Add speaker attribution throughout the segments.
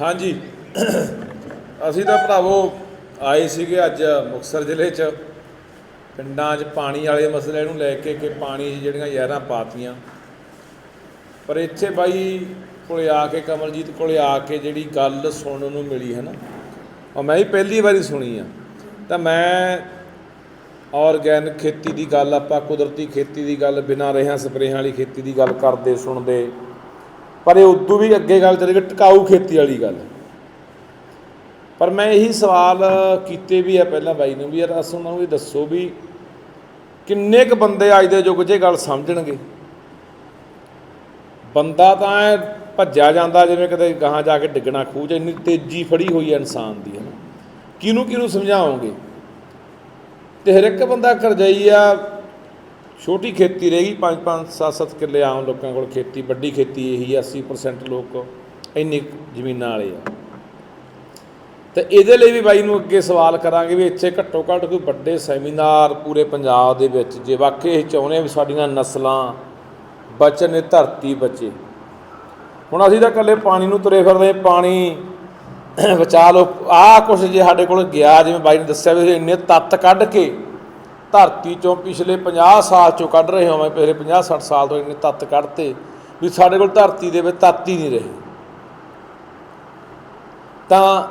Speaker 1: ਹਾਂਜੀ। ਅਸੀਂ ਤਾਂ ਭਰਾਵੋ ਆਏ ਸੀਗੇ ਅੱਜ ਮੁਕਤਸਰ ਜ਼ਿਲ੍ਹੇ 'ਚ। ਪਿੰਡਾਂ 'ਚ ਪਾਣੀ ਵਾਲੇ ਮਸਲੇ ਨੂੰ ਲੈ ਕੇ ਕਿ ਪਾਣੀ 'ਚ ਜਿਹੜੀਆਂ ਯਾਰਾਂ ਪਾਤੀਆਂ। ਪਰ ਇੱਥੇ ਬਾਈ ਕੋਲੇ ਆ ਕੇ, ਕਮਲਜੀਤ ਕੋਲੇ ਆ ਕੇ ਜਿਹੜੀ ਗੱਲ ਸੁਣਨ ਨੂੰ ਮਿਲੀ ਹੈ ਨਾ, ਉਹ ਮੈਂ ਹੀ ਪਹਿਲੀ ਵਾਰੀ ਸੁਣੀ ਆ। ਤਾਂ ਮੈਂ ਆਰਗੈਨਿਕ ਖੇਤੀ ਦੀ ਗੱਲ, ਆਪਾਂ ਕੁਦਰਤੀ ਖੇਤੀ ਦੀ ਗੱਲ, ਬਿਨਾਂ ਰੇਹਾਂ ਸਪਰੇਹਾਂ ਵਾਲੀ ਖੇਤੀ ਦੀ ਗੱਲ ਕਰਦੇ, ਸੁਣਦੇ। ਪਰ ਇਹ ਉਦੋਂ ਵੀ ਅੱਗੇ ਗੱਲ ਚੱਲ ਗਈ ਟਿਕਾਊ ਖੇਤੀ ਵਾਲੀ ਗੱਲ। ਪਰ ਮੈਂ ਇਹੀ ਸਵਾਲ ਕੀਤੇ ਵੀ ਆ ਪਹਿਲਾਂ ਬਾਈ ਨੂੰ ਵੀ, ਯਾਰ ਅਸ ਉਹਨਾਂ ਨੂੰ ਇਹ ਦੱਸੋ ਵੀ ਕਿੰਨੇ ਕ ਬੰਦੇ ਅੱਜ ਦੇ ਯੁੱਗ 'ਚ ਇਹ ਗੱਲ ਸਮਝਣਗੇ। ਬੰਦਾ ਤਾਂ ਐਂ ਭੱਜਿਆ ਜਾਂਦਾ ਜਿਵੇਂ ਕਦੇ ਗਾਹਾਂ ਜਾ ਕੇ ਡਿੱਗਣਾ ਖੂਹ 'ਚ, ਇੰਨੀ ਤੇਜ਼ੀ ਫੜੀ ਹੋਈ ਹੈ ਇਨਸਾਨ ਦੀ ਹੈ ਨਾ ਕਿਹਨੂੰ ਕਿਹਨੂੰ ਸਮਝਾਓਗੇ? ਤੇ ਹਰ ਇੱਕ ਬੰਦਾ ਕਰਜਾਈ ਆ ਛੋਟੀ ਖੇਤੀ ਰਹੇਗੀ 5 5 7 7 ਕਿੱਲੇ ਆਮ ਲੋਕਾਂ ਕੋਲ ਖੇਤੀ, ਵੱਡੀ ਖੇਤੀ ਇਹੀ ਆ 80% ਲੋਕ ਇੰਨੀ ਜ਼ਮੀਨਾਂ ਵਾਲੇ ਆ। ਤੇ ਇਹਦੇ ਲਈ ਵੀ ਬਾਈ ਨੂੰ ਅੱਗੇ ਸਵਾਲ ਕਰਾਂਗੇ ਵੀ ਇੱਥੇ ਘੱਟੋ ਘੱਟ ਕੋਈ ਵੱਡੇ ਸੈਮੀਨਾਰ ਪੂਰੇ ਪੰਜਾਬ ਦੇ ਵਿੱਚ, ਜੇ ਵਾਕਈ ਇਹ ਚਾਹੁੰਦੇ ਆ ਵੀ ਸਾਡੀਆਂ ਨਸਲਾਂ ਬਚਨ ਇਹ ਧਰਤੀ ਬਚੇ। ਹੁਣ ਅਸੀਂ ਤਾਂ ਇਕੱਲੇ ਪਾਣੀ ਨੂੰ ਤੁਰੇ ਫਿਰਦੇ ਪਾਣੀ ਬਚਾ ਲਓ। ਆਹ ਕੁਛ ਜੇ ਸਾਡੇ ਕੋਲ ਗਿਆ, ਜਿਵੇਂ ਬਾਈ ਨੇ ਦੱਸਿਆ ਵੀ ਇੰਨੇ ਤੱਤ ਕੱਢ ਕੇ ਧਰਤੀ ਚੋਂ ਪਿਛਲੇ 50 ਸਾਲ ਚੋਂ ਕੱਢ ਰਹੇ ਹੋਵਾਂ, ਪਿਛਲੇ 50 60 ਸਾਲ ਤੋਂ ਇੰਨੇ ਤੱਤ ਕੱਢਤੇ, ਵੀ ਸਾਡੇ ਕੋਲ ਧਰਤੀ ਦੇ ਵਿੱਚ ਤੱਤ ਹੀ ਨਹੀਂ ਰਹੇ। ਤਾਂ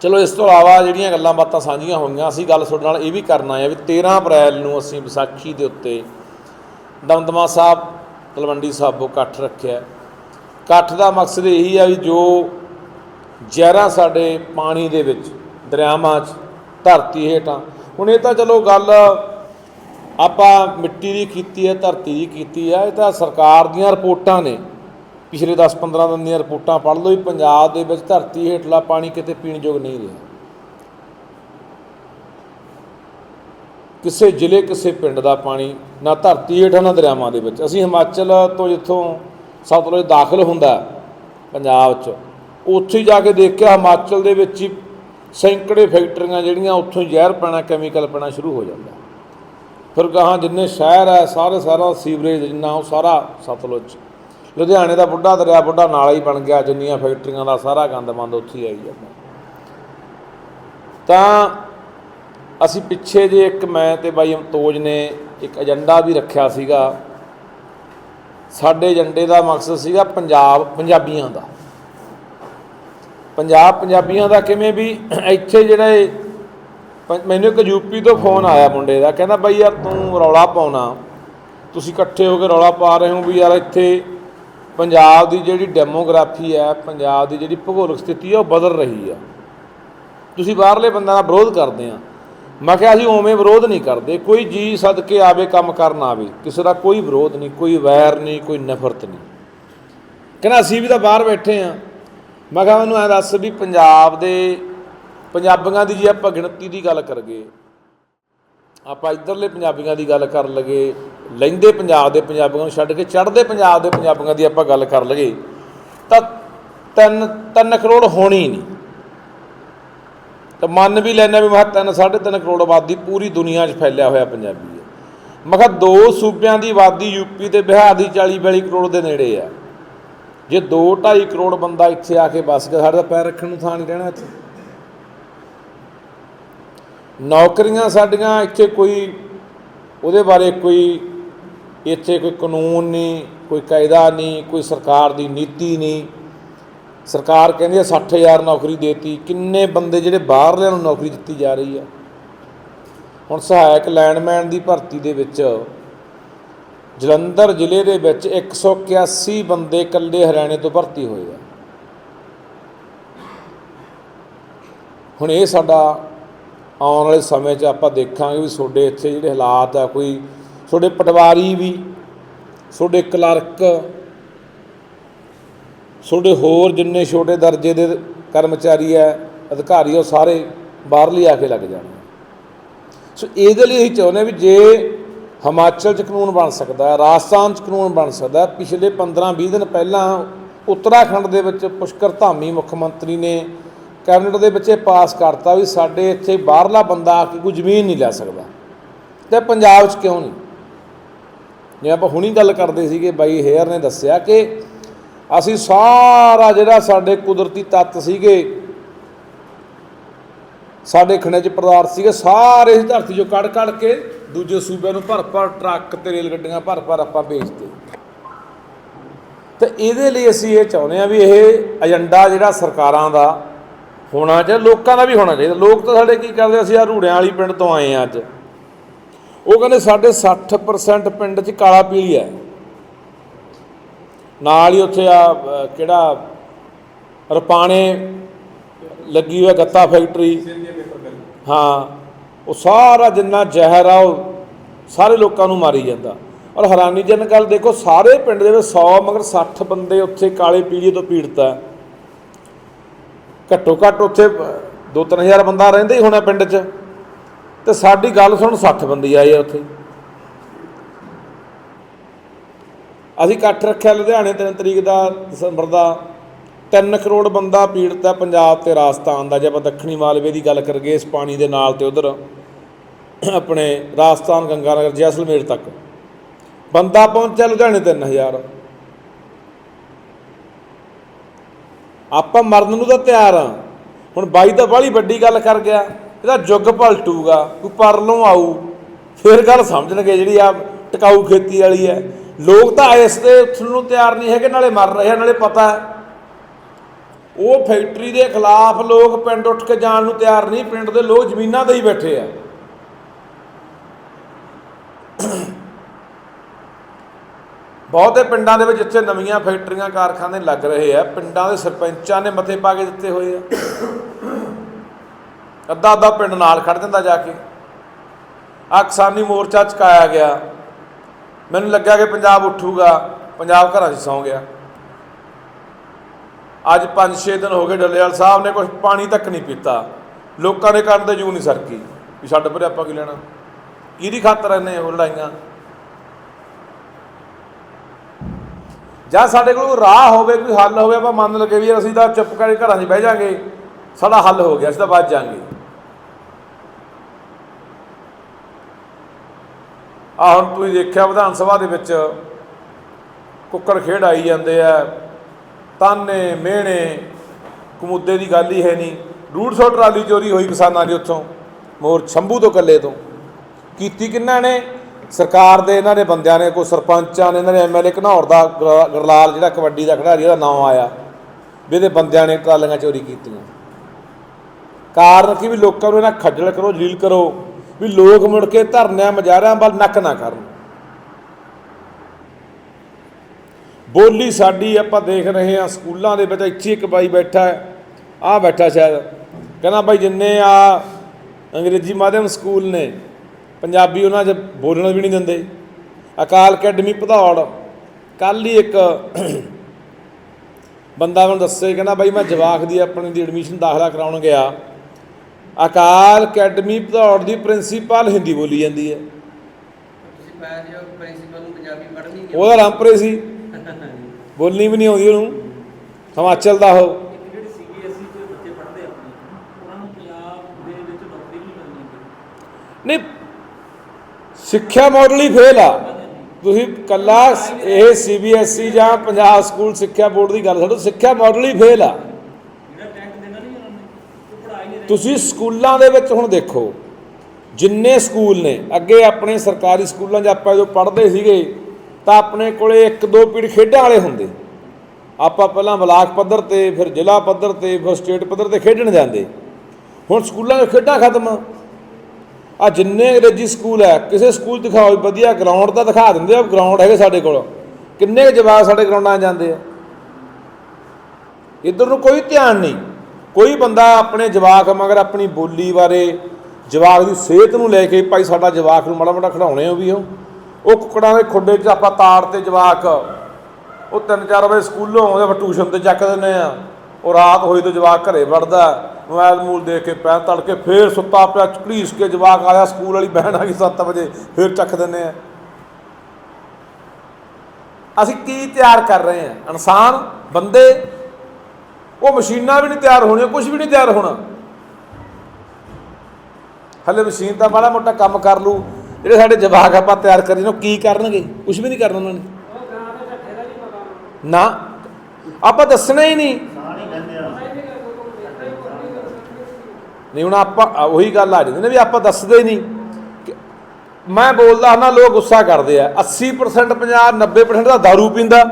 Speaker 1: ਚਲੋ ਇਸ ਤੋਂ ਇਲਾਵਾ ਜਿਹੜੀਆਂ ਗੱਲਾਂ ਬਾਤਾਂ ਸਾਂਝੀਆਂ ਹੋਈਆਂ, ਅਸੀਂ ਗੱਲ ਤੁਹਾਡੇ ਨਾਲ ਇਹ ਵੀ ਕਰਨਾ ਹੈ ਵੀ 13 ਅਪ੍ਰੈਲ ਨੂੰ ਅਸੀਂ ਵਿਸਾਖੀ ਦੇ ਉੱਤੇ ਦਮਦਮਾ ਸਾਹਿਬ, ਤਲਵੰਡੀ ਸਾਬੋ ਇਕੱਠ ਰੱਖਿਆ। ਇਕੱਠ ਦਾ ਮਕਸਦ ਇਹੀ ਆ ਵੀ ਜੋ ਜ਼ਹਿਰਾਂ ਸਾਡੇ ਪਾਣੀ ਦੇ ਵਿੱਚ, ਦਰਿਆਵਾਂ 'ਚ, ਧਰਤੀ ਹੇਠਾਂ ਹੁਣ ਇਹ ਤਾਂ ਚਲੋ ਗੱਲ ਆਪਾਂ ਮਿੱਟੀ ਦੀ ਕੀਤੀ ਹੈ, ਧਰਤੀ ਦੀ ਕੀਤੀ ਹੈ, ਇਹ ਤਾਂ ਸਰਕਾਰ ਦੀਆਂ ਰਿਪੋਰਟਾਂ ਨੇ। ਪਿਛਲੇ 10-15 ਦਿਨ ਦੀਆਂ ਰਿਪੋਰਟਾਂ ਪੜ੍ਹ ਲਓ ਵੀ ਪੰਜਾਬ ਦੇ ਵਿੱਚ ਧਰਤੀ ਹੇਠਲਾ ਪਾਣੀ ਕਿਤੇ ਪੀਣ ਯੋਗ ਨਹੀਂ ਰਿਹਾ। ਕਿਸੇ ਜ਼ਿਲ੍ਹੇ, ਕਿਸੇ ਪਿੰਡ ਦਾ ਪਾਣੀ, ਨਾ ਧਰਤੀ ਹੇਠਾਂ, ਨਾ ਦਰਿਆਵਾਂ ਦੇ ਵਿੱਚ। ਅਸੀਂ ਹਿਮਾਚਲ ਤੋਂ ਜਿੱਥੋਂ ਸਤਲੁਜ ਦਾਖਲ ਹੁੰਦਾ ਪੰਜਾਬ 'ਚ, ਉੱਥੇ ਹੀ ਜਾ ਕੇ ਦੇਖਿਆ, ਹਿਮਾਚਲ ਦੇ ਵਿੱਚ ਹੀ ਸੈਂਕੜੇ ਫੈਕਟਰੀਆਂ ਜਿਹੜੀਆਂ ਉੱਥੋਂ ਹੀ ਜ਼ਹਿਰ ਪੈਣਾ, ਕੈਮੀਕਲ ਪੈਣਾ ਸ਼ੁਰੂ ਹੋ ਜਾਂਦਾ। ਫਿਰ ਗਾਹਾਂ ਜਿੰਨੇ ਸ਼ਹਿਰ ਹੈ ਸਾਰੇ ਸਾਰਾ ਸੀਵਰੇਜ ਜਿੰਨਾ, ਉਹ ਸਾਰਾ ਸਤਲੁਜ। ਲੁਧਿਆਣੇ ਦਾ ਬੁੱਢਾ ਦਰਿਆ, ਬੁੱਢਾ ਨਾਲਾ ਹੀ ਬਣ ਗਿਆ, ਜਿੰਨੀਆਂ ਫੈਕਟਰੀਆਂ ਦਾ ਸਾਰਾ ਗੰਦ ਮੰਦ ਉੱਥੇ ਹੀ ਆਈ ਜਾਂਦਾ। ਤਾਂ ਅਸੀਂ ਪਿੱਛੇ ਜੇ ਇੱਕ ਮੈਂ ਤੇ ਬਾਈ ਅਮਤੋਜ ਨੇ ਇੱਕ ਏਜੰਡਾ ਵੀ ਰੱਖਿਆ ਸੀਗਾ। ਸਾਡੇ ਏਜੰਡੇ ਦਾ ਮਕਸਦ ਸੀਗਾ ਪੰਜਾਬ, ਪੰਜਾਬੀਆਂ ਦਾ। ਪੰਜਾਬ ਪੰਜਾਬੀਆਂ ਦਾ ਕਿਵੇਂ ਵੀ ਇੱਥੇ ਜਿਹੜਾ ਪ- ਮੈਨੂੰ ਇੱਕ ਯੂਪੀ ਤੋਂ ਫੋਨ ਆਇਆ ਮੁੰਡੇ ਦਾ, ਕਹਿੰਦਾ ਬਾਈ ਯਾਰ ਤੂੰ ਰੌਲਾ ਪਾਉਣਾ। ਤੁਸੀਂ ਇਕੱਠੇ ਹੋ ਕੇ ਰੌਲਾ ਪਾ ਰਹੇ ਹੋ ਵੀ ਯਾਰ ਇੱਥੇ ਪੰਜਾਬ ਦੀ ਜਿਹੜੀ ਡੈਮੋਗ੍ਰਾਫੀ ਹੈ, ਪੰਜਾਬ ਦੀ ਜਿਹੜੀ ਭੂਗੋਲਿਕ ਸਥਿਤੀ ਹੈ, ਉਹ ਬਦਲ ਰਹੀ ਆ ਤੁਸੀਂ ਬਾਹਰਲੇ ਬੰਦਿਆਂ ਦਾ ਵਿਰੋਧ ਕਰਦੇ ਆ। ਮੈਂ ਕਿਹਾ ਅਸੀਂ ਉਵੇਂ ਵਿਰੋਧ ਨਹੀਂ ਕਰਦੇ। ਕੋਈ ਜੀ ਸਦਕੇ ਆਵੇ, ਕੰਮ ਕਰਨ ਆਵੇ, ਕਿਸੇ ਦਾ ਕੋਈ ਵਿਰੋਧ ਨਹੀਂ, ਕੋਈ ਵੈਰ ਨਹੀਂ, ਕੋਈ ਨਫ਼ਰਤ ਨਹੀਂ। ਕਹਿੰਦਾ ਅਸੀਂ ਵੀ ਤਾਂ ਬਾਹਰ ਬੈਠੇ ਆ। ਮੈਂ ਕਿਹਾ ਮੈਨੂੰ ਐ ਦੱਸ ਵੀ ਪੰਜਾਬ ਦੇ ਪੰਜਾਬੀਆਂ ਦੀ ਜੇ ਆਪਾਂ ਗਿਣਤੀ ਦੀ ਗੱਲ ਕਰਗੇ, ਆਪਾਂ ਇਧਰਲੇ ਪੰਜਾਬੀਆਂ ਦੀ ਗੱਲ ਕਰ ਲਗੇ, ਲੈਂਦੇ ਪੰਜਾਬ ਦੇ ਪੰਜਾਬੀਆਂ ਨੂੰ ਛੱਡ ਕੇ ਚੜ੍ਹਦੇ ਪੰਜਾਬ ਦੇ ਪੰਜਾਬੀਆਂ ਦੀ ਆਪਾਂ ਗੱਲ ਕਰ ਲਗੇ, ਤਾਂ 3 3 ਕਰੋੜ ਹੋਣੀ ਨਹੀਂ। ਤਾਂ ਮੰਨ ਵੀ ਲੈਣਾ ਵੀ ਮੈਂ ਕਿਹਾ ਤਿੰਨ, ਸਾਢੇ ਤਿੰਨ ਕਰੋੜ ਆਬਾਦੀ ਪੂਰੀ ਦੁਨੀਆ 'ਚ ਫੈਲਿਆ ਹੋਇਆ ਪੰਜਾਬੀ ਹੈ। ਮੈਂ ਕਿਹਾ ਦੋ ਸੂਬਿਆਂ ਦੀ ਆਬਾਦੀ ਯੂਪੀ ਤੇ ਬਿਹਾਰ ਦੀ 40 42 ਕਰੋੜ ਦੇ ਨੇੜੇ ਆ ਜੇ 2 2.5 ਕਰੋੜ ਬੰਦਾ ਇੱਥੇ ਆ ਕੇ ਬਸ ਗਿਆ, ਸਾਡੇ ਤਾਂ ਪੈਰ ਰੱਖਣ ਨੂੰ ਥਾਂ ਨਹੀਂ ਰਹਿਣਾ ਇੱਥੇ। ਨੌਕਰੀਆਂ ਸਾਡੀਆਂ ਇੱਥੇ ਕੋਈ, ਉਹਦੇ ਬਾਰੇ ਕੋਈ, ਇੱਥੇ ਕੋਈ ਕਾਨੂੰਨ ਨਹੀਂ, ਕੋਈ ਕਾਇਦਾ ਨਹੀਂ, ਕੋਈ ਸਰਕਾਰ ਦੀ ਨੀਤੀ ਨਹੀਂ। ਸਰਕਾਰ ਕਹਿੰਦੀ ਹੈ 60000 ਨੌਕਰੀ ਦੇਤੀ, ਕਿੰਨੇ ਬੰਦੇ ਜਿਹੜੇ ਬਾਹਰਲਿਆਂ ਨੂੰ ਨੌਕਰੀ ਦਿੱਤੀ ਜਾ ਰਹੀ ਆ। ਹੁਣ ਸਹਾਇਕ ਲੈਂਡਮੈਨ ਦੀ ਭਰਤੀ ਦੇ ਵਿੱਚ ਜਲੰਧਰ ਜ਼ਿਲ੍ਹੇ ਦੇ ਵਿੱਚ 181 ਬੰਦੇ ਇਕੱਲੇ ਹਰਿਆਣੇ ਤੋਂ ਭਰਤੀ ਹੋਏ ਆ। ਹੁਣ ਇਹ ਸਾਡਾ ਆਉਣ ਵਾਲੇ ਸਮੇਂ 'ਚ ਆਪਾਂ ਦੇਖਾਂਗੇ ਵੀ ਤੁਹਾਡੇ ਇੱਥੇ ਜਿਹੜੇ ਹਾਲਾਤ ਆ, ਕੋਈ ਤੁਹਾਡੇ ਪਟਵਾਰੀ ਵੀ, ਤੁਹਾਡੇ ਕਲਰਕ, ਤੁਹਾਡੇ ਹੋਰ ਜਿੰਨੇ ਛੋਟੇ ਦਰਜੇ ਦੇ ਕਰਮਚਾਰੀ ਹੈ ਅਧਿਕਾਰੀ ਉਹ ਸਾਰੇ ਬਾਹਰਲੀ ਆ ਕੇ ਲੱਗ ਜਾਣਗੇ। ਸੋ ਇਹਦੇ ਲਈ ਅਸੀਂ ਚਾਹੁੰਦੇ ਵੀ ਜੇ ਹਿਮਾਚਲ 'ਚ ਕਾਨੂੰਨ ਬਣ ਸਕਦਾ ਹੈ, ਰਾਜਸਥਾਨ 'ਚ ਕਾਨੂੰਨ ਬਣ ਸਕਦਾ ਹੈ। ਪਿਛਲੇ 15-20 ਦਿਨ ਪਹਿਲਾਂ ਉੱਤਰਾਖੰਡ ਦੇ ਵਿੱਚ ਪੁਸ਼ਕਰ ਧਾਮੀ ਮੁੱਖ ਮੰਤਰੀ ਨੇ ਕੈਬਨਿਟ ਦੇ ਵਿੱਚ ਇਹ ਪਾਸ ਕਰਤਾ ਵੀ ਸਾਡੇ ਇੱਥੇ ਬਾਹਰਲਾ ਬੰਦਾ ਆ ਕੇ ਕੋਈ ਜ਼ਮੀਨ ਨਹੀਂ ਲੈ ਸਕਦਾ। ਤੇ ਪੰਜਾਬ 'ਚ ਕਿਉਂ ਨਹੀਂ? ਜੇ ਆਪਾਂ ਹੁਣੀ ਗੱਲ ਕਰਦੇ ਸੀਗੇ, ਬਾਈ ਹੇਅਰ ਨੇ ਦੱਸਿਆ ਕਿ ਅਸੀਂ ਸਾਰਾ ਜਿਹੜਾ ਸਾਡੇ ਕੁਦਰਤੀ ਤੱਤ ਸੀਗੇ ਸਾਡੇ ਖਣੇ 'ਚ ਪਦਾਰਥ ਸੀਗੇ, ਸਾਰੇ ਇਸ ਧਰਤੀ ਚੋਂ ਕੱਢ ਕੱਢ ਕੇ ਦੂਜੇ ਸੂਬਿਆਂ ਨੂੰ ਭਰ ਭਰ ਟਰੱਕ ਤੇ ਰੇਲ ਗੱਡੀਆਂ ਭਰ ਭਰ ਆਪਾਂ ਵੇਚਦੇ ਤੇ ਇਹਦੇ ਲਈ ਅਸੀਂ ਇਹ ਚਾਹੁੰਦੇ ਆ ਵੀ ਇਹ ਏਜੰਡਾ ਜਿਹੜਾ ਸਰਕਾਰਾਂ ਦਾ ਹੋਣਾ ਚਾਹੀਦਾ, ਲੋਕਾਂ ਦਾ ਵੀ ਹੋਣਾ ਚਾਹੀਦਾ। ਲੋਕ ਤਾਂ ਸਾਡੇ ਕੀ ਕਰਦੇ, ਅਸੀਂ ਆ ਰੂੜਿਆਂ ਵਾਲੀ ਪਿੰਡ ਤੋਂ ਆਏ ਆ ਅੱਜ। ਉਹ ਕਹਿੰਦੇ ਸਾਡੇ 60% ਪਿੰਡ 'ਚ ਕਾਲਾ ਪੀਲੀ ਹੈ। ਨਾਲ ਹੀ ਉੱਥੇ ਆ ਕਿਹੜਾ, ਰਪਾਣੇ ਲੱਗੀ ਹੋਈ ਗੱਤਾ ਫੈਕਟਰੀ। ਹਾਂ, ਉਹ ਸਾਰਾ ਜਿੰਨਾ ਜ਼ਹਿਰ ਆ, ਉਹ ਸਾਰੇ ਲੋਕਾਂ ਨੂੰ ਮਾਰੀ ਜਾਂਦਾ। ਔਰ ਹੈਰਾਨੀਜਨਕ ਗੱਲ ਦੇਖੋ, ਸਾਰੇ ਪਿੰਡ ਦੇ ਵਿੱਚ 100 ਮਗਰ 60 ਬੰਦੇ ਉੱਥੇ ਕਾਲੇ ਪੀਲੀਏ ਤੋਂ ਪੀੜਤ ਆ। ਘੱਟੋ ਘੱਟ ਉੱਥੇ 2-3000 ਬੰਦਾ ਰਹਿੰਦਾ ਹੀ ਹੋਣਾ ਪਿੰਡ 'ਚ। ਤੇ ਸਾਡੀ ਗੱਲ ਸੁਣ 60 ਬੰਦੇ ਆਏ ਆ ਉੱਥੇ। ਅਸੀਂ ਇਕੱਠ ਰੱਖਿਆ ਲੁਧਿਆਣੇ 3 ਤਰੀਕ ਦਾ, ਦਸੰਬਰ ਦਾ। 3 ਕਰੋੜ ਬੰਦਾ ਪੀੜਤ ਹੈ ਪੰਜਾਬ ਤੇ ਰਾਜਸਥਾਨ ਦਾ, ਜੇ ਆਪਾਂ ਦੱਖਣੀ ਮਾਲਵੇ ਦੀ ਗੱਲ ਕਰਗੇ ਇਸ ਪਾਣੀ ਦੇ ਨਾਲ ਤੇ ਉਧਰ ਆਪਣੇ ਰਾਜਸਥਾਨ, ਗੰਗਾਨਗਰ, ਜੈਸਲਮੇਰ ਤੱਕ। ਬੰਦਾ ਪਹੁੰਚਿਆ ਲੁਧਿਆਣੇ 3000 ਆਪਾਂ ਮਰਨ ਨੂੰ ਤਾਂ ਤਿਆਰ ਆ ਹੁਣ ਬਾਈ ਤਾਂ ਬਾਹਲੀ ਵੱਡੀ ਗੱਲ ਕਰ ਗਿਆ। ਇਹਦਾ ਯੁੱਗ ਪਲਟੂਗਾ, ਕੋਈ ਪਰਲੋਂ ਆਊ। ਫਿਰ ਗੱਲ ਸਮਝਣਗੇ ਜਿਹੜੀ ਆ ਟਿਕਾਊ ਖੇਤੀ ਵਾਲੀ ਹੈ। ਲੋਕ ਤਾਂ ਇਸ ਦੇ ਉੱਠਣ ਨੂੰ ਤਿਆਰ ਨਹੀਂ ਹੈਗੇ, ਨਾਲੇ ਮਰ ਰਹੇ ਨਾਲੇ ਪਤਾ ਹੈ। ਉਹ ਫੈਕਟਰੀ ਦੇ ਖਿਲਾਫ ਲੋਕ ਪਿੰਡ ਉੱਠ ਕੇ ਜਾਣ ਨੂੰ ਤਿਆਰ ਨਹੀਂ, ਪਿੰਡ ਦੇ ਲੋਕ ਜ਼ਮੀਨਾਂ ਤੇ ਹੀ ਬੈਠੇ ਆ। ਬਹੁਤੇ ਪਿੰਡਾਂ ਦੇ ਵਿੱਚ ਜਿੱਥੇ ਨਵੀਆਂ ਫੈਕਟਰੀਆਂ, ਕਾਰਖਾਨੇ ਲੱਗ ਰਹੇ ਆ, ਪਿੰਡਾਂ ਦੇ ਸਰਪੰਚਾਂ ਨੇ ਮਤੇ ਪਾ ਕੇ ਦਿੱਤੇ ਹੋਏ ਆ। ਅੱਧਾ ਅੱਧਾ ਪਿੰਡ ਨਾਲ ਖੜ ਜਾਂਦਾ ਜਾ ਕੇ। ਆ ਕਿਸਾਨੀ ਮੋਰਚਾ ਚੁਕਾਇਆ ਗਿਆ। ਮੈਨੂੰ ਲੱਗਿਆ ਕਿ ਪੰਜਾਬ ਉੱਠੂਗਾ, ਪੰਜਾਬ ਘਰਾਂ 'ਚ ਸੌਂ ਗਿਆ। ਅੱਜ 5-6 ਦਿਨ ਹੋ ਗਏ ਡੱਲੇਵਾਲ ਸਾਹਿਬ ਨੇ ਕੁਝ ਪਾਣੀ ਤੱਕ ਨਹੀਂ ਪੀਤਾ। ਲੋਕਾਂ ਨੇ ਕੰਨ ਤੇ ਜੂ ਨਹੀਂ ਸਰਕੀ ਵੀ ਛੱਡ ਪਰੇ ਆਪਾਂ ਕੀ ਲੈਣਾ। ਕਿਹਦੀ ਖਾਤਰ ਇਹਨੇ ਉਹ ਲੜਾਈਆਂ। ਜਾਂ ਸਾਡੇ ਕੋਲ ਰਾਹ ਹੋਵੇ, ਕੋਈ ਹੱਲ ਹੋਵੇ, ਆਪਾਂ ਮੰਨ ਲਗੇ ਵੀ ਯਾਰ ਅਸੀਂ ਤਾਂ ਚੁੱਪ ਕਰਕੇ ਘਰਾਂ 'ਚ ਬਹਿ ਜਾਾਂਗੇ। ਸਾਡਾ ਹੱਲ ਹੋ ਗਿਆ, ਅਸੀਂ ਤਾਂ ਬਚ ਜਾਾਂਗੇ। ਆਹ ਹੁਣ ਤੁਸੀਂ ਦੇਖਿਆ ਵਿਧਾਨ ਸਭਾ ਦੇ ਵਿੱਚ ਕੁੱਕਰ ਖੇਡ ਆਈ ਜਾਂਦੇ ਆ। ਤਾਨੇ, ਮਿਹਣੇ, ਕਮੁੱਦੇ ਦੀ ਗੱਲ ਹੀ ਹੈ ਨਹੀਂ। 150 ਟਰਾਲੀ ਚੋਰੀ ਹੋਈ ਕਿਸਾਨਾਂ ਦੀ ਉੱਥੋਂ, ਮੋਰ ਸ਼ੰਭੂ ਤੋਂ ਕੱਲੇ ਤੋਂ। ਕੀਤੀ ਕਿੰਨਾ ਨੇ? ਸਰਕਾਰ ਦੇ ਇਹਨਾਂ ਦੇ ਬੰਦਿਆਂ ਨੇ, ਕੋਈ ਸਰਪੰਚਾਂ ਨੇ, ਇਹਨਾਂ ਨੇ ਐਮਐਲਏ ਘਨੌਰ ਦਾ ਗੁਰ- ਗੁਰਲਾਲ ਜਿਹੜਾ ਕਬੱਡੀ ਦਾ ਖਿਡਾਰੀ, ਉਹਦਾ ਨਾਮ ਆਇਆ। ਵੀ ਇਹਦੇ ਬੰਦਿਆਂ ਨੇ ਟਰਾਲੀਆਂ ਚੋਰੀ ਕੀਤੀਆਂ। ਕਾਰਨ ਕੀ? ਵੀ ਲੋਕਾਂ ਨੂੰ ਇਹਨਾਂ ਖੱਜਲ ਕਰੋ ਜਲੀਲ ਕਰੋ। ਵੀ ਲੋਕ ਮੁੜ ਕੇ ਧਰਨਿਆਂ, ਮਜਾਰਿਆਂ ਵੱਲ ਨੱਕ ਨਾ ਕਰਨ। ਬੋਲੀ ਸਾਡੀ ਆਪਾਂ ਦੇਖ ਰਹੇ ਹਾਂ ਸਕੂਲਾਂ ਦੇ ਵਿੱਚ ਇੱਥੇ ਇੱਕ ਬਾਈ ਬੈਠਾ ਹੈ ਆ ਬੈਠਾ ਸ਼ਾਇਦ। ਕਹਿੰਦਾ ਬਾਈ ਜਿੰਨੇ ਆ ਅੰਗਰੇਜ਼ੀ ਮਾਧਿਅਮ ਸਕੂਲ ਨੇ ਪੰਜਾਬੀ ਉਹਨਾਂ 'ਚ ਬੋਲਣ ਵੀ ਨਹੀਂ ਦਿੰਦੇ। ਅਕਾਲ ਅਕੈਡਮੀ ਭਦੌੜ ਕੱਲ ਹੀ ਇੱਕ ਬੰਦਾ ਮੈਨੂੰ ਦੱਸੇ ਕਹਿੰਦਾ ਬਾਈ ਮੈਂ ਜਵਾਕ ਦੀ ਆਪਣੀ ਦੀ ਐਡਮਿਸ਼ਨ ਦਾਖਲਾ ਕਰਾਉਣ ਗਿਆ। ਅਕਾਲ ਅਕੈਡਮੀ ਭਦੌੜ ਦੀ ਪ੍ਰਿੰਸੀਪਲ ਹਿੰਦੀ ਬੋਲੀ ਜਾਂਦੀ ਹੈ।
Speaker 2: ਤੁਸੀਂ ਪਾਇਆ ਜੀ ਪ੍ਰਿੰਸੀਪਲ ਨੂੰ ਪੰਜਾਬੀ ਪੜ੍ਹਨੀ ਨਹੀਂ
Speaker 1: ਉਹਦਾ ਰਾਮਪੁਰੇ ਸੀ। ਬੋਲਣੀ ਵੀ ਨਹੀਂ ਆਉਂਦੀ ਉਹਨੂੰ। ਹਿਮਾਚਲ ਦਾ ਉਹ।
Speaker 3: ਨੌਕਰੀ ਨਹੀਂ
Speaker 1: ਸਿੱਖਿਆ ਮਾਡਲ ਹੀ ਫੇਲ ਆ। ਤੁਸੀਂ ਕੱਲਾ ਇਹ ਸੀਬੀਐਸਈ ਜਾਂ ਪੰਜਾਬ ਸਕੂਲ ਸਿੱਖਿਆ ਬੋਰਡ ਦੀ ਗੱਲ ਛੱਡੋ ਸਿੱਖਿਆ ਮਾਡਲ ਹੀ ਫੇਲ ਆ। ਤੁਸੀਂ ਸਕੂਲਾਂ ਦੇ ਵਿੱਚ ਹੁਣ ਦੇਖੋ ਜਿੰਨੇ ਸਕੂਲ ਨੇ ਅੱਗੇ ਆਪਣੇ ਸਰਕਾਰੀ ਸਕੂਲਾਂ 'ਚ ਆਪਾਂ ਜਦੋਂ ਪੜ੍ਹਦੇ ਸੀਗੇ ਤਾਂ ਆਪਣੇ ਕੋਲੇ ਇੱਕ ਦੋ ਪੀੜ ਖੇਡਾਂ ਵਾਲੇ ਹੁੰਦੇ। ਆਪਾਂ ਪਹਿਲਾਂ ਬਲਾਕ ਪੱਧਰ ਤੇ, ਫਿਰ ਜ਼ਿਲ੍ਹਾ ਪੱਧਰ ਤੇ, ਫਿਰ ਸਟੇਟ ਪੱਧਰ ਤੇ ਖੇਡਣ ਜਾਂਦੇ। ਹੁਣ ਸਕੂਲਾਂ 'ਚ ਖੇਡਾਂ ਖਤਮ। ਆ ਜਿੰਨੇ ਅੰਗਰੇਜ਼ੀ ਸਕੂਲ ਹੈ, ਕਿਸੇ ਸਕੂਲ ਦਿਖਾਓ ਵਧੀਆ ਗਰਾਊਂਡ ਤਾਂ ਦਿਖਾ ਦਿੰਦੇ ਆ ਗਰਾਊਂਡ ਹੈਗੇ ਸਾਡੇ ਕੋਲ। ਕਿੰਨੇ ਕੁ ਜਵਾਕ ਸਾਡੇ ਗਰਾਊਂਡਾਂ ਜਾਂਦੇ ਆ। ਇੱਧਰ ਨੂੰ ਕੋਈ ਧਿਆਨ ਨਹੀਂ। ਕੋਈ ਬੰਦਾ ਆਪਣੇ ਜਵਾਕ ਮਗਰ ਆਪਣੀ ਬੋਲੀ ਬਾਰੇ, ਜਵਾਕ ਦੀ ਸਿਹਤ ਨੂੰ ਲੈ ਕੇ ਭਾਈ ਸਾਡਾ ਜਵਾਕ ਨੂੰ ਮਾੜਾ ਮਾੜਾ ਖਿਡਾਉਣੇ ਹੋ ਵੀ ਉਹ। ਉਹ ਕੁੱਕੜਾਂ ਦੇ ਖੁੱਡੇ 'ਚ ਆਪਾਂ ਤਾੜ ਤੇ ਜਵਾਕ, ਉਹ 3-4 ਵਜੇ ਸਕੂਲੋਂ ਆਉਂਦੇ ਫਿਰ ਟਿਊਸ਼ਨ ਤੇ ਚੱਕ ਦਿੰਦੇ ਆ। ਉਹ ਰਾਤ ਹੋਈ ਤੇ ਜਵਾਕ ਘਰੇ ਵੜਦਾ ਮੋਬਾਈਲ ਮੂਲ ਦੇਖ ਕੇ ਪੈ ਤੜਕੇ ਫੇਰ ਸੁੱਤਾ ਪਿਆ ਘੜੀਸ ਕੇ ਜਵਾਕ ਆਇਆ ਸਕੂਲ ਵਾਲੀ ਬਹਿਣ ਆ ਗਈ 7 ਵਜੇ, ਫੇਰ ਚੱਕ ਦਿੰਦੇ ਆ। ਅਸੀਂ ਕੀ ਤਿਆਰ ਕਰ ਰਹੇ ਹਾਂ ਇਨਸਾਨ, ਬੰਦੇ, ਉਹ ਮਸ਼ੀਨਾਂ ਵੀ ਨਹੀਂ ਤਿਆਰ ਹੋਣੀਆਂ ਕੁਝ ਵੀ ਨਹੀਂ ਤਿਆਰ ਹੋਣਾ। ਹਲੇ ਮਸ਼ੀਨ ਤਾਂ ਬੜਾ ਮੋਟਾ ਕੰਮ ਕਰ ਲੂ ਜਿਹੜੇ ਸਾਡੇ ਜਵਾਕ ਆਪਾਂ ਤਿਆਰ ਕਰੀ ਨੇ, ਉਹ ਕੀ ਕਰਨਗੇ? ਕੁਝ ਵੀ ਨਹੀਂ ਕਰਨਾ ਉਹਨਾਂ ਨੇ। ਨਾ, ਆਪਾਂ ਦੱਸਣਾ ਹੀ ਨਹੀਂ।
Speaker 4: ਨਹੀਂ,
Speaker 1: ਹੁਣ ਆਪਾਂ ਉਹੀ ਗੱਲ ਆ ਜਾਂਦੀ ਨੇ ਵੀ ਆਪਾਂ ਦੱਸਦੇ ਹੀ ਨਹੀਂ ਮੈਂ ਬੋਲਦਾ ਹਾਂ ਨਾ ਲੋਕ ਗੁੱਸਾ ਕਰਦੇ ਆ। 80% ਪੰਜਾਬ 90% ਦਾ दारू ਪੀਂਦਾ।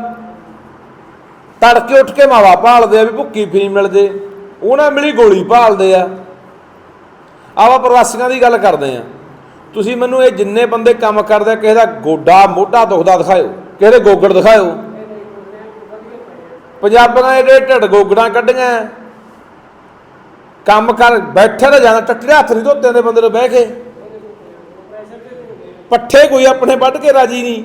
Speaker 1: ਤੜਕੇ ਉੱਠ ਕੇ ਮਾਵਾ ਭਾਲਦੇ ਆ ਵੀ ਭੁੱਕੀ ਫੀਮ ਮਿਲ ਜੇ। ਉਹਨਾਂ ਮਿਲੀ ਗੋਲੀ ਭਾਲਦੇ ਆ। ਆਪਾਂ ਪ੍ਰਵਾਸੀਆਂ ਦੀ ਗੱਲ ਕਰਦੇ ਆ। ਤੁਸੀਂ ਮੈਨੂੰ ਇਹ ਜਿੰਨੇ ਬੰਦੇ ਕੰਮ ਕਰਦੇ ਕਿਸੇ ਦਾ ਗੋਡਾ ਮੋਢਾ ਦੁਖਦਾ ਦਿਖਾਇਓ, ਕਿਸੇ ਦੇ ਗੋਗੜ ਦਿਖਾਇਓ। ਪੰਜਾਬੀਆਂ ਦੇ ਢਿੱਡ ਗੋਗੜਾਂ ਕੱਢੀਆਂ ਕੰਮ ਕਰ, ਬੈਠੇ ਨਾ ਜਾਣਾ ਟੱਟੜੇ ਹੱਥ ਨਹੀਂ ਧੋਤੇ ਦੇ ਬੰਦੇ ਨੂੰ ਬਹਿ ਕੇ। ਪੱਠੇ ਕੋਈ ਆਪਣੇ ਵੱਢ ਕੇ ਰਾਜੀ ਨਹੀਂ।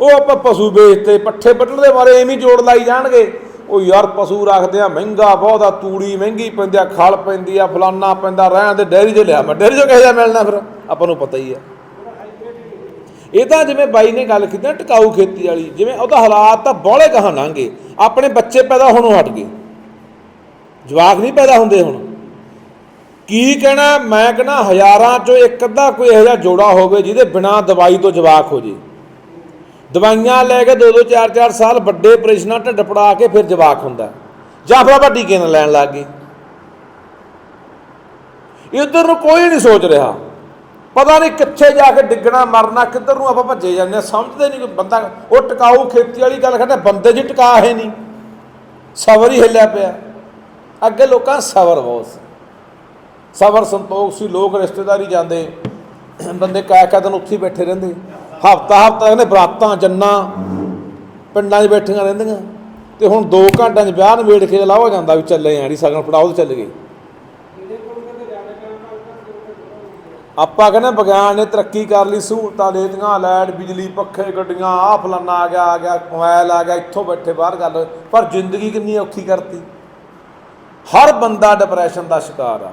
Speaker 1: ਉਹ ਆਪਾਂ ਪਸ਼ੂ ਵੇਚਤੇ, ਪੱਠੇ ਵੱਢਣ ਦੇ ਬਾਰੇ ਐਵੇਂ ਜੋੜ ਲਾਈ ਜਾਣਗੇ। ਉਹ ਯਾਰ ਪਸ਼ੂ ਰੱਖਦੇ ਆ, ਮਹਿੰਗਾ ਬਹੁਤ ਆ, ਤੂੜੀ ਮਹਿੰਗੀ ਪੈਂਦੀ ਆ, ਖਲ ਪੈਂਦੀ ਆ, ਫਲਾਨਾ ਪੈਂਦਾ, ਰਹਿਣ ਦੇ ਡੈਰੀ 'ਚ ਲਿਆ ਮੈਂ। ਡੈਰੀ 'ਚੋਂ ਕਿਹੋ ਜਿਹਾ ਮਿਲਣਾ ਫਿਰ? ਆਪਾਂ ਨੂੰ ਪਤਾ ਹੀ ਆ। ਇਹ ਤਾਂ ਜਿਵੇਂ ਬਾਈ ਨੇ ਗੱਲ ਕੀਤੀ ਨਾ, ਟਿਕਾਊ ਖੇਤੀ ਵਾਲੀ, ਜਿਵੇਂ ਉਹਦਾ ਹਾਲਾਤ ਤਾਂ ਬੋਲੇ ਕਹਾਂ ਲੰਘੇ। ਆਪਣੇ ਬੱਚੇ ਪੈਦਾ ਹੋਣੋਂ ਹਟ ਗਏ। ਜਵਾਕ ਨਹੀਂ ਪੈਦਾ ਹੁੰਦੇ ਹੁਣ। ਕੀ ਕਹਿਣਾ, ਮੈਂ ਕਹਿਣਾ ਹਜ਼ਾਰਾਂ ਚੋਂ ਇੱਕ ਅੱਧਾ ਕੋਈ ਇਹੋ ਜਿਹਾ ਜੋੜਾ ਹੋਵੇ ਜਿਹਦੇ ਬਿਨਾ ਦਵਾਈ ਤੋਂ ਜਵਾਕ ਹੋ ਜੇ। ਦਵਾਈਆਂ ਲੈ ਕੇ ਦੋ ਦੋ ਚਾਰ ਚਾਰ ਸਾਲ ਵੱਡੇ ਆਪਰੇਸ਼ਨਾਂ ਢਿੱਡ ਪੜਾ ਕੇ ਫਿਰ ਜਵਾਕ ਹੁੰਦਾ। ਜਾਂ ਫਿਰ ਆਪਾਂ ਟੀਕੇ ਨਾਲ ਲੈਣ ਲੱਗ ਗਏ ਇੱਧਰ ਨੂੰ ਕੋਈ ਨਹੀਂ ਸੋਚ ਰਿਹਾ। ਪਤਾ ਨਹੀਂ ਕਿੱਥੇ ਜਾ ਕੇ ਡਿੱਗਣਾ, ਮਰਨਾ, ਕਿੱਧਰ ਨੂੰ ਆਪਾਂ ਭੱਜੇ ਜਾਂਦੇ ਹਾਂ, ਸਮਝਦੇ ਨਹੀਂ ਕੋਈ ਬੰਦਾ। ਉਹ ਟਿਕਾਊ ਖੇਤੀ ਵਾਲੀ ਗੱਲ ਕਰਦਾ, ਬੰਦੇ ਜੀ ਟਿਕਾ ਹੈ ਨਹੀਂ। ਸਬਰ ਹੀ ਹਿੱਲਿਆ ਪਿਆ। ਅੱਗੇ ਲੋਕਾਂ ਸਬਰ ਬਹੁਤ ਸਬਰ ਸੰਤੋਖ ਸੀ, ਲੋਕ ਰਿਸ਼ਤੇਦਾਰੀ ਜਾਂਦੇ। ਬੰਦੇ ਕਾਇ ਕਾ ਦਿਨ ਉੱਥੇ ਹੀ ਬੈਠੇ ਰਹਿੰਦੇ। ਹਫਤਾ ਹਫਤਾ ਕਹਿੰਦੇ ਬਰਾਤਾਂ, ਜੰਨਾ ਪਿੰਡਾਂ 'ਚ ਬੈਠੀਆਂ ਰਹਿੰਦੀਆਂ ਤੇ ਹੁਣ 2 ਘੰਟਿਆਂ 'ਚ ਵਿਆਹ ਨਿਬੇੜ ਕੇ ਲਾਵਾ ਜਾਂਦਾ ਵੀ ਚੱਲੇ ਆੜੀ ਸਗਨ ਫੜਾਓ ਤੇ ਚੱਲ ਗਏ। ਆਪਾਂ ਕਹਿੰਦੇ ਵਿਗਿਆਨ ਨੇ ਤਰੱਕੀ ਕਰ ਲਈ, ਸਹੂਲਤਾਂ ਦੇ ਦਿੱਤੀਆਂ, ਲਾਈਟ, ਬਿਜਲੀ, ਪੱਖੇ, ਗੱਡੀਆਂ ਆ ਫਲਾਨਾ ਆ ਗਿਆ ਆ ਗਿਆ ਮੋਬਾਈਲ ਆ ਗਿਆ, ਇੱਥੋਂ ਬੈਠੇ ਬਾਹਰ ਗੱਲ। ਪਰ ਜ਼ਿੰਦਗੀ ਕਿੰਨੀ ਔਖੀ ਕਰਤੀ। ਹਰ ਬੰਦਾ ਡਿਪਰੈਸ਼ਨ ਦਾ ਸ਼ਿਕਾਰ ਆ।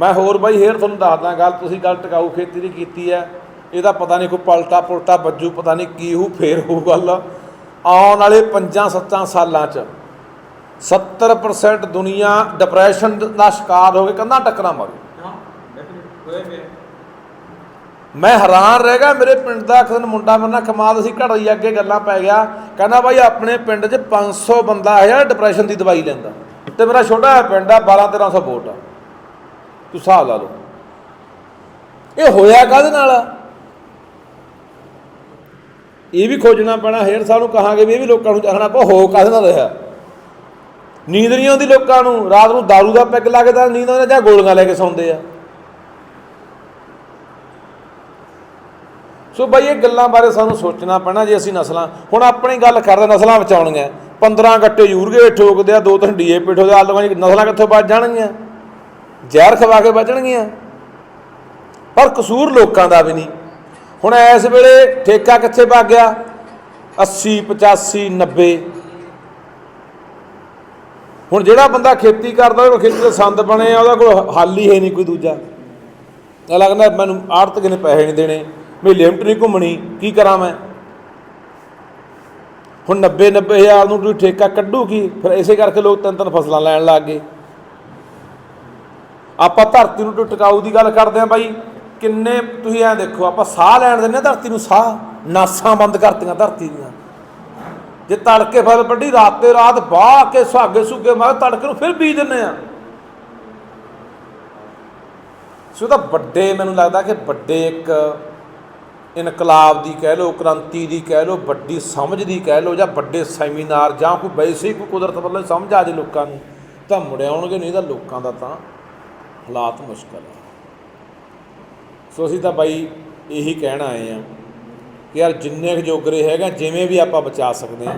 Speaker 1: ਮੈਂ ਹੋਰ ਬਾਈ, ਫੇਰ ਤੁਹਾਨੂੰ ਦੱਸਦਾ ਗੱਲ, ਤੁਸੀਂ ਗੱਲ ਟਿਕਾਊ ਖੇਤੀ ਦੀ ਕੀਤੀ ਹੈ ਇਹਦਾ ਪਤਾ ਨਹੀਂ ਕੋਈ ਪਲਟਾ ਪੁਲਟਾ ਬੱਜੂ ਪਤਾ ਨਹੀਂ ਕੀ ਹੋਊ ਫੇਰ ਹੋਊ ਗੱਲ। ਆਉਣ ਵਾਲੇ 5-7 ਸਾਲਾਂ 'ਚ 70% ਦੁਨੀਆ ਡਿਪਰੈਸ਼ਨ ਦਾ ਸ਼ਿਕਾਰ ਹੋ ਕੇ ਕੰਧਾਂ ਟੱਕਰਾਂ ਮਾਰੂ।
Speaker 3: ਹਾਂ
Speaker 1: ਮੈਂ ਹੈਰਾਨ ਰਹਿ ਗਿਆ ਮੇਰੇ ਪਿੰਡ ਦਾ ਇੱਕ ਦਿਨ ਮੁੰਡਾ ਮੇਰੇ ਨਾਲ ਕਮਾਲ ਅਸੀਂ ਘੜਈ ਅੱਗੇ ਗੱਲਾਂ ਪੈ ਗਿਆ। ਕਹਿੰਦਾ ਬਾਈ ਆਪਣੇ ਪਿੰਡ 'ਚ 500 ਬੰਦਾ ਹੈ ਜਿਹੜਾ ਡਿਪਰੈਸ਼ਨ ਦੀ ਦਵਾਈ ਲੈਂਦਾ। ਤੇ ਮੇਰਾ ਛੋਟਾ ਪਿੰਡ ਆ 12 1300 ਵੋਟ ਆ। ਤੂੰ ਹਿਸਾਬ ਲਾ ਲਓ। ਇਹ ਹੋਇਆ ਕਾਹਦੇ ਨਾਲ? ਆ? ਇਹ ਵੀ ਖੋਜਣਾ ਪੈਣਾ ਹੇਰ ਸਾਹਿਬ ਨੂੰ ਕਹਾਂਗੇ ਵੀ ਇਹ ਵੀ ਲੋਕਾਂ ਨੂੰ ਚਾਹਣਾ ਪਾ ਹੋ ਕਾਹਦੇ ਨਾਲ ਰਿਹਾ? ਨੀਂਦ ਨਹੀਂ ਆਉਂਦੀ ਲੋਕਾਂ ਨੂੰ, ਰਾਤ ਨੂੰ दारू ਦਾ ਪੈਗ ਲਾ ਕੇ ਤਾਂ ਨੀਂਦ ਆਉਂਦੀ ਜਾਂ ਗੋਲੀਆਂ ਲੈ ਕੇ ਸੌਂਦੇ ਆ? ਸੋ ਬਈ, ਇਹ ਗੱਲਾਂ ਬਾਰੇ ਸਾਨੂੰ ਸੋਚਣਾ ਪੈਣਾ ਜੇ ਅਸੀਂ ਨਸਲਾਂ, ਹੁਣ ਆਪਣੀ ਗੱਲ ਕਰਦੇ ਨਸਲਾਂ ਬਚਾਉਣੀਆਂ। 15 ਗੱਟੇ ਯੂਰਗੇ ਠੋਕਦੇ ਆ, ਦੋ ਤਿੰਨ ਡੀਏਪੀ ਠੋਕਦੇ ਆ ਆਲੂਆਂ ਦੀ ਨਸਲਾਂ ਕਿੱਥੋਂ ਬਚ ਜਾਣਗੀਆਂ? ਜ਼ਹਿਰ ਖਵਾ ਕੇ ਬਚਣਗੀਆਂ। ਪਰ ਕਸੂਰ ਲੋਕਾਂ ਦਾ ਵੀ ਨਹੀਂ। ਹੁਣ ਇਸ ਵੇਲੇ ਠੇਕਾ ਕਿੱਥੇ ਵਗ ਗਿਆ? 80 85 90 ਹੁਣ ਜਿਹੜਾ ਬੰਦਾ ਖੇਤੀ ਕਰਦਾ ਉਹ ਖੇਤੀ ਦੇ ਸੰਦ ਬਣੇ ਆ, ਉਹਦਾ ਕੋਲ ਹੱਲ ਹੀ ਹੈ ਨਹੀਂ ਕੋਈ ਦੂਜਾ। ਅਗਲਾ ਲੱਗਦਾ ਮੈਨੂੰ ਆੜਤ ਨੇ ਪੈਸੇ ਨਹੀਂ ਦੇਣੇ, ਮੇਰੀ ਲਿਮਟ ਨਹੀਂ ਘੁੰਮਣੀ, ਕੀ ਕਰਾਂ ਮੈਂ? ਹੁਣ 90 90 ਹਜ਼ਾਰ ਨੂੰ ਤੁਸੀਂ ਠੇਕਾ ਕੱਢੂਗੀ ਫਿਰ ਇਸੇ ਕਰਕੇ ਲੋਕ ਤਿੰਨ ਤਿੰਨ ਫਸਲਾਂ ਲੈਣ ਲੱਗ ਗਏ। ਆਪਾਂ ਧਰਤੀ ਨੂੰ ਟਿਕਾਊ ਦੀ ਗੱਲ ਕਰਦੇ ਆਂ ਬਾਈ। ਕਿੰਨੇ ਤੁਸੀਂ ਐਂ ਦੇਖੋ, ਆਪਾਂ ਸਾਹ ਲੈਣ ਦਿੰਦੇ ਹਾਂ, ਧਰਤੀ ਨੂੰ ਸਾਹ, ਨਾਸਾਂ ਬੰਦ ਕਰਤੀਆਂ ਧਰਤੀ ਦੀਆਂ। ਜੇ ਤੜਕੇ ਫਲ ਵੱਡੀ ਰਾਤ ਤੇ ਰਾਤ ਬਾਹ ਕੇ ਸੁਹਾਗੇ ਸੁਗੇ ਮਾਰ, ਤੜਕੇ ਨੂੰ ਫਿਰ ਬੀਜ ਦਿੰਦੇ ਆ ਸੋ ਤਾਂ ਵੱਡੇ, ਮੈਨੂੰ ਲੱਗਦਾ ਕਿ ਵੱਡੇ ਇੱਕ ਇਨਕਲਾਬ ਦੀ ਕਹਿ ਲਓ, ਕ੍ਰਾਂਤੀ ਦੀ ਕਹਿ ਲਓ, ਵੱਡੀ ਸਮਝ ਦੀ ਕਹਿ ਲਓ, ਜਾਂ ਵੱਡੇ ਸੈਮੀਨਾਰ, ਜਾਂ ਕੋਈ ਵੈਸੇ ਕੋਈ ਕੁਦਰਤ ਵੱਲੋਂ ਸਮਝ ਆ ਜੇ ਲੋਕਾਂ ਨੂੰ, ਤਾਂ ਮੁੜਿਆਉਣਗੇ ਨਹੀਂ ਤਾਂ ਲੋਕਾਂ ਦਾ ਤਾਂ ਹਾਲਾਤ ਮੁਸ਼ਕਲ ਹੈ ਸੋ ਅਸੀਂ ਤਾਂ ਬਾਈ ਇਹੀ ਕਹਿਣ ਆਏ ਆ ਕਿ ਯਾਰ ਜਿੰਨੇ ਕੁ ਜੋਗਰੇ ਹੈਗਾ ਜਿਵੇਂ ਵੀ ਆਪਾਂ ਬਚਾ ਸਕਦੇ ਆ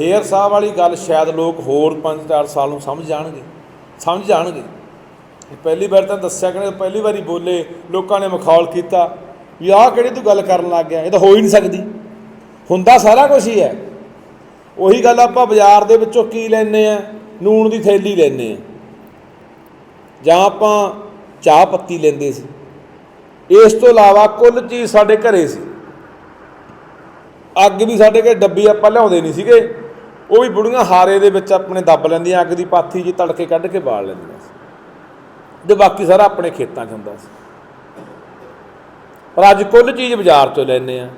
Speaker 1: ਹੇਅਰ ਸਾਹਿਬ ਵਾਲੀ ਗੱਲ ਸ਼ਾਇਦ ਲੋਕ ਹੋਰ 5-4 ਸਾਲ ਨੂੰ ਸਮਝ ਜਾਣਗੇ ਸਮਝ ਜਾਣਗੇ। ਪਹਿਲੀ ਵਾਰ ਤਾਂ ਦੱਸਿਆ ਕਿ ਪਹਿਲੀ ਵਾਰੀ ਬੋਲੇ, ਲੋਕਾਂ ਨੇ ਮਖੌਲ ਕੀਤਾ। ਵੀ ਆਹ ਕਿਹੜੀ ਤੂੰ ਗੱਲ ਕਰਨ ਲੱਗ ਗਿਆ, ਇਹ ਤਾਂ ਹੋ ਹੀ ਨਹੀਂ ਸਕਦੀ। ਹੁੰਦਾ ਸਾਰਾ ਕੁਝ ਹੀ ਹੈ। ਉਹੀ ਗੱਲ ਆਪਾਂ ਬਾਜ਼ਾਰ ਦੇ ਵਿੱਚੋਂ ਕੀ ਲੈਨੇ ਆ ਨੂਣ ਦੀ ਥੈਲੀ ਲੈਨੇ ਆ ਜਾਂ ਆਪਾਂ ਚਾਹ ਪੱਤੀ ਲੈਂਦੇ ਸੀ। ਇਸ ਤੋਂ ਇਲਾਵਾ ਕੁੱਲ ਚੀਜ਼ ਸਾਡੇ ਘਰੇ ਸੀ। ਅੱਗ ਵੀ ਸਾਡੇ ਘਰੇ ਡੱਬੀ ਆਪਾਂ ਲਿਆਉਂਦੇ ਨਹੀਂ ਸੀਗੇ। ਉਹ ਵੀ ਬੁੜੀਆਂ ਹਾਰੇ ਦੇ ਵਿੱਚ ਆਪਣੇ ਦੱਬ ਲੈਂਦੀਆਂ, ਅੱਗ ਦੀ ਪਾਥੀ ਜੀ ਤੜਕੇ ਕੱਢ ਕੇ ਬਾਲ ਲੈਂਦੀਆਂ ਸੀ। ਤੇ ਬਾਕੀ ਸਾਰਾ ਆਪਣੇ ਖੇਤਾਂ 'ਚ ਹੁੰਦਾ ਸੀ। ਪਰ ਅੱਜ ਕੁੱਲ ਚੀਜ਼ ਬਾਜ਼ਾਰ 'ਚੋਂ ਲੈਂਦੇ ਆ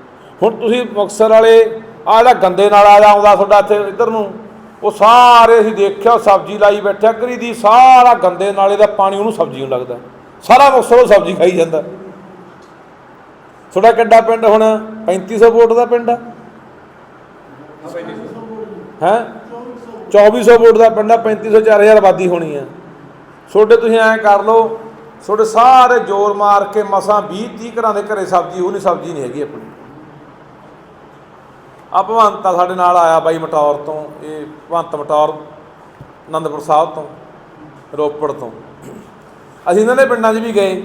Speaker 1: ਹੁਣ ਤੁਸੀਂ ਮੁਕਤਸਰ ਵਾਲੇ ਆ ਜਿਹੜਾ ਗੰਦੇ ਨਾਲ ਆ ਆਉਂਦਾ ਤੁਹਾਡਾ ਇੱਥੇ ਇੱਧਰ ਨੂੰ, ਉਹ ਸਾਰੇ ਅਸੀਂ ਦੇਖਿਆ, ਉਹ ਸਬਜ਼ੀ ਲਾਈ ਬੈਠਿਆ, ਕਰੀ ਦੀ ਸਾਰਾ ਗੰਦੇ ਨਾਲੇ ਦਾ ਪਾਣੀ ਉਹਨੂੰ ਸਬਜ਼ੀ ਨੂੰ ਲੱਗਦਾ। ਸਾਰਾ ਮੁਕਤਸਰ ਉਹ ਸਬਜ਼ੀ ਖਾਈ ਜਾਂਦਾ। ਤੁਹਾਡਾ ਕਿੱਡਾ ਪਿੰਡ ਹੁਣ? 3500 ਵੋਟ ਦਾ ਪਿੰਡ ਆ? ਹੈ? 2400 ਵੋਟ ਦਾ ਪਿੰਡ ਆ 3500 4000 ਆਬਾਦੀ ਹੋਣੀ ਆ। ਤੁਹਾਡੇ ਤੁਸੀਂ ਐਂ ਕਰ ਲਓ ਤੁਹਾਡੇ ਸਾਰੇ ਜ਼ੋਰ ਮਾਰ ਕੇ ਮਸਾਂ 20 30 ਘਰਾਂ ਦੇ ਘਰੇ ਸਬਜ਼ੀ, ਉਹ ਨਹੀਂ ਸਬਜ਼ੀ ਨਹੀਂ ਹੈਗੀ ਆਪਣੀ। ਆ ਭਵੰਤ ਆ ਸਾਡੇ ਨਾਲ ਆਇਆ ਬਾਈ ਮਟੌਰ ਤੋਂ, ਇਹ ਭਵੰਤ ਮਟੌਰ ਆਨੰਦਪੁਰ ਸਾਹਿਬ ਤੋਂ, ਰੋਪੜ ਤੋਂ। ਅਸੀਂ ਇਹਨਾਂ ਦੇ ਪਿੰਡਾਂ 'ਚ ਵੀ ਗਏ।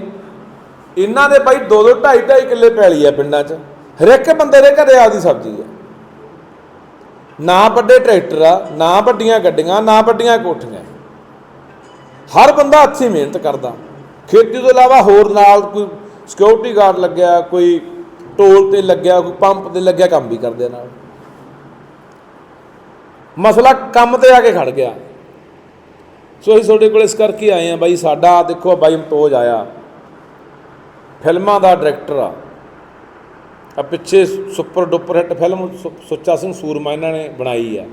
Speaker 1: ਇਹਨਾਂ ਦੇ ਬਾਈ 2 2 2.5 2.5 ਕਿੱਲੇ ਪੈਲੀ ਆ ਪਿੰਡਾਂ 'ਚ। ਹਰ ਇੱਕ ਬੰਦੇ ਦੇ ਘਰੇ ਆਪਦੀ ਸਬਜ਼ੀ ਆ। ਨਾ ਵੱਡੇ ਟਰੈਕਟਰ ਆ, ਨਾ ਵੱਡੀਆਂ ਗੱਡੀਆਂ, ਨਾ ਵੱਡੀਆਂ ਕੋਠੀਆਂ। ਹਰ ਬੰਦਾ ਅੱਛੀ ਮਿਹਨਤ ਕਰਦਾ। ਖੇਤੀ ਤੋਂ ਇਲਾਵਾ ਹੋਰ ਨਾਲ ਕੋਈ ਸਿਕਿਉਰਿਟੀ ਗਾਰਡ ਲੱਗਿਆ, ਕੋਈ ਟੋਲ ਤੇ ਲੱਗਿਆ, ਕੋਈ ਪੰਪ ਤੇ ਲੱਗਿਆ ਕੰਮ ਵੀ ਕਰਦੇ ਨਾਲ। ਮਸਲਾ ਕੰਮ ਤੇ ਆ ਕੇ ਖੜ ਗਿਆ। ਸੋ ਅਸੀਂ ਤੁਹਾਡੇ ਕੋਲ ਇਸ ਕਰਕੇ ਆਏ ਆ ਬਾਈ, ਸਾਡਾ ਦੇਖੋ ਬਾਈ ਮਤੋਜ ਆਇਆ। ਫਿਲਮਾਂ ਦਾ ਡਾਇਰੈਕਟਰ ਆ। ਆ ਪਿੱਛੇ ਸੁਪਰ ਡੁਪਰ ਹਿੱਟ ਫਿਲਮ ਸੁ- ਸੁੱਚਾ ਸਿੰਘ ਸੂਰਮਾ ਇਹਨਾਂ ਨੇ ਬਣਾਈ ਆ।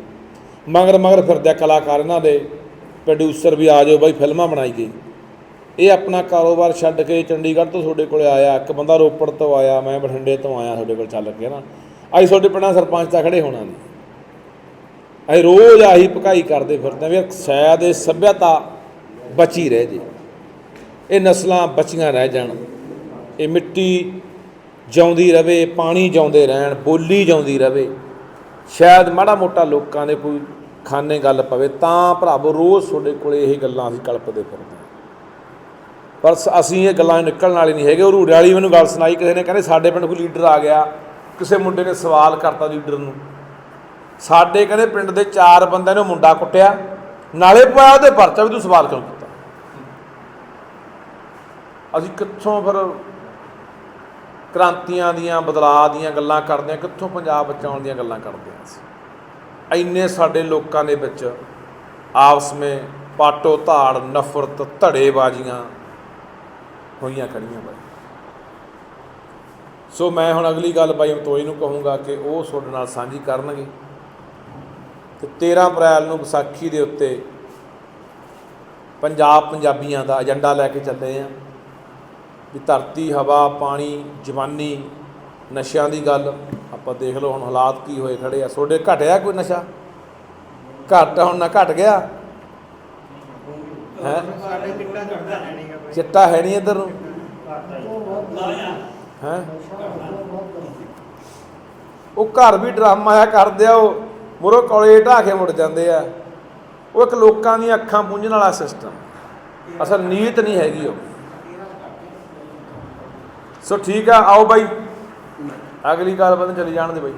Speaker 1: ਮਗਰ ਮਗਰ ਫਿਰਦੇ ਕਲਾਕਾਰ ਇਹਨਾਂ ਦੇ। ਪ੍ਰੋਡਿਊਸਰ ਵੀ ਆ ਜਾਓ ਬਾਈ, ਫਿਲਮਾਂ ਬਣਾਈ ਗਈ। ਇਹ ਆਪਣਾ ਕਾਰੋਬਾਰ ਛੱਡ ਕੇ ਚੰਡੀਗੜ੍ਹ ਤੋਂ ਤੁਹਾਡੇ ਕੋਲ ਆਇਆ। ਇੱਕ ਬੰਦਾ ਰੋਪੜ ਤੋਂ ਆਇਆ, ਮੈਂ ਬਠਿੰਡੇ ਤੋਂ ਆਇਆ ਤੁਹਾਡੇ ਕੋਲ ਚੱਲ ਕੇ ਨਾ। ਅਸੀਂ ਤੁਹਾਡੇ ਪਿੰਡਾਂ ਸਰਪੰਚ ਤਾਂ ਖੜੇ ਹੋਣਾ ਨਹੀਂ। ਅਸੀਂ ਰੋਜ਼ ਆਹੀ ਭਕਾਈ ਕਰਦੇ ਫਿਰਦੇ ਹਾਂ ਵੀ ਸ਼ਾਇਦ ਇਹ ਸੱਭਿਅਤਾ ਬਚੀ ਰਹਿ ਜੇ। ਇਹ ਨਸਲਾਂ ਬਚੀਆਂ ਰਹਿ ਜਾਣ। ਇਹ ਮਿੱਟੀ ਜਿਉਂਦੀ ਰਵੇ, ਪਾਣੀ ਜਿਉਂਦੇ ਰਹਿਣ, ਬੋਲੀ ਜਿਉਂਦੀ ਰਵੇ। ਸ਼ਾਇਦ ਮਾੜਾ ਮੋਟਾ ਲੋਕਾਂ ਦੇ ਕੋਈ ਖਾਨੇ ਗੱਲ ਪਵੇ, ਤਾਂ ਭਰਾਵੋ ਰੋਜ਼ ਤੁਹਾਡੇ ਕੋਲੇ ਇਹ ਗੱਲਾਂ ਅਸੀਂ ਕਲਪਦੇ ਫਿਰਦੇ ਪਰ ਅਸੀਂ ਇਹ ਗੱਲਾਂ ਨਿਕਲਣ ਵਾਲੇ ਨਹੀਂ ਹੈਗੇ। ਉਹ ਰੂੜੇ ਵਾਲੀ ਮੈਨੂੰ ਗੱਲ ਸੁਣਾਈ, ਕਿਸੇ ਨੇ ਕਹਿੰਦੇ ਸਾਡੇ ਪਿੰਡ ਕੋਈ ਲੀਡਰ ਆ ਗਿਆ। ਕਿਸੇ ਮੁੰਡੇ ਨੇ ਸਵਾਲ ਕਰਤਾ ਲੀਡਰ ਨੂੰ। ਸਾਡੇ ਕਹਿੰਦੇ ਪਿੰਡ ਦੇ ਚਾਰ ਬੰਦਿਆਂ ਨੇ ਉਹ ਮੁੰਡਾ ਕੁੱਟਿਆ। ਨਾਲੇ ਪਾਇਆ ਉਹਦੇ ਪਰਚਾ ਵੀ ਤੂੰ ਸਵਾਲ ਕਿਉਂ ਕੀਤਾ? ਅਸੀਂ ਕਿੱਥੋਂ ਫਿਰ ਕ੍ਰਾਂਤੀਆਂ ਦੀਆਂ, ਬਦਲਾਅ ਦੀਆਂ ਗੱਲਾਂ ਕਰਦੇ ਹਾਂ ਕਿੱਥੋਂ ਪੰਜਾਬ ਬਚਾਉਣ ਦੀਆਂ ਗੱਲਾਂ ਕਰਦੇ ਹਾਂ ਅਸੀਂ। ਇੰਨੇ ਸਾਡੇ ਲੋਕਾਂ ਦੇ ਵਿੱਚ ਆਪਸ ਵਿੱਚ ਪਾਟੋ ਧਾੜ, ਨਫ਼ਰਤ, ਧੜੇਬਾਜ਼ੀਆਂ ਹੋਈਆਂ ਖੜੀਆਂ ਬਾਈ। ਸੋ ਮੈਂ ਹੁਣ ਅਗਲੀ ਗੱਲ ਬਾਈ ਮਤੋਈ ਨੂੰ ਕਹੂੰਗਾ ਕਿ ਉਹ ਤੁਹਾਡੇ ਨਾਲ ਸਾਂਝੀ ਕਰਨਗੇ ਤੇ 13 ਅਪ੍ਰੈਲ ਨੂੰ ਵਿਸਾਖੀ ਦੇ ਉੱਤੇ ਪੰਜਾਬ ਪੰਜਾਬੀਆਂ ਦਾ ਏਜੰਡਾ ਲੈ ਕੇ ਚੱਲੇ ਆ। ਵੀ ਧਰਤੀ ਹਵਾ ਪਾਣੀ ਜਵਾਨੀ ਨਸ਼ਿਆਂ ਦੀ ਗੱਲ ਆਪਾਂ ਦੇਖ ਲਓ ਹੁਣ ਹਾਲਾਤ ਕੀ ਹੋਏ ਖੜੇ ਆ। ਤੁਹਾਡੇ ਘਟਿਆ ਕੋਈ ਨਸ਼ਾ? ਘਟ ਹੁਣ ਨਾ ਘਟ ਗਿਆ? ਹੈ? ਚਿੱਟਾ ਹੈ ਨਹੀਂ ਇੱਧਰ ਨੂੰ? ਹੈ? ਉਹ ਘਰ ਵੀ ਡਰਾਮਾ ਆ ਕਰਦੇ ਆ ਉਹ ਮੁਰੋ ਕੋਲੇ ਢਾ ਕੇ ਮੁੜ ਜਾਂਦੇ ਆ। ਉਹ ਇੱਕ ਲੋਕਾਂ ਦੀਆਂ ਅੱਖਾਂ ਪੂੰਝਣ ਵਾਲਾ ਸਿਸਟਮ ਅਸਲ ਨੀਤ ਨਹੀਂ ਹੈਗੀ ਉਹ। ਸੋ ਠੀਕ ਆ ਆਓ ਬਾਈ। ਅਗਲੀ ਗੱਲ ਬੰਦ ਚਲੀ ਜਾਣ ਦੇ ਬਾਈ।